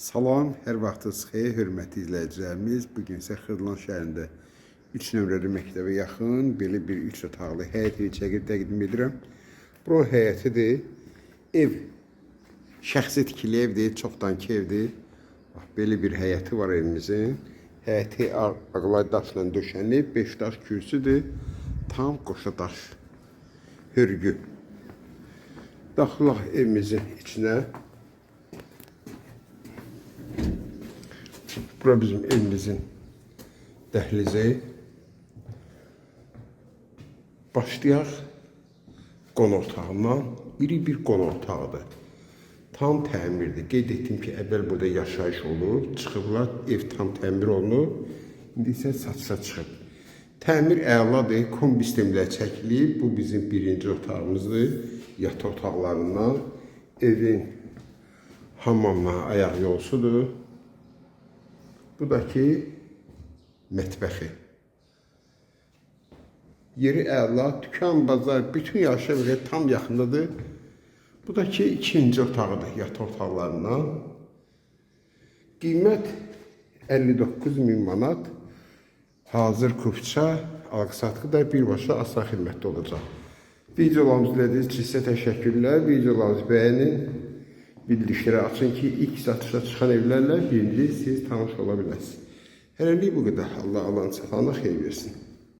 Salam, hər vaxtınız xeyir, hörmətli izləyicilərimiz. Bu gün isə Xırdalan şəhərində 3 nömrəli məktəbə yaxın belə bir 3 otaqlı həyət evi çəkib təqdim edirəm. Bura həyətidir. Ev şəxsi tikili evdir, çoxdankı evdir. Bax, belə bir həyəti var evimizin. Həyəti ağ- ağlay daşla döşənib, 5 daş kürsüdür. Tam qoşa daş hörgü. Daxilaq evimizin içinə. Bura bizim evimizin dəhlizi. Başlayaq qonaq otağından. İri bir qonaq otağıdır. Tam təmirdir. Qeyd etdim ki, əvvəl burada yaşayış olub, çıxıblar, ev tam təmir olunub. İndi isə satışa çıxıb. Təmir əladır, kombi sistemlər çəkilib. Bu bizim birinci otağımızdır. Yataq otaqlarından. Evin hamamla ayaq yolsudur. Bu da ki mətbəxi. Yeri əla, dükan, bazar, bütün yaşa belə tam yaxındadır. Bu da ki ikinci otağıdır yataq otaqlarından. Qiymət 59 min manat. Hazır kupça, alqı-satqı da birbaşa asan xidmətdə olacaq. Videolarımızı izlədiyiniz üçün sizə təşəkkürlər. Videolarımızı bəyənin. Bildirişləri açın ki, ilk satışa çıxan evlərlə birinci siz tanış ola biləsiniz. Hələlik bu qədər. Allah Allahın səfanı xeyir versin.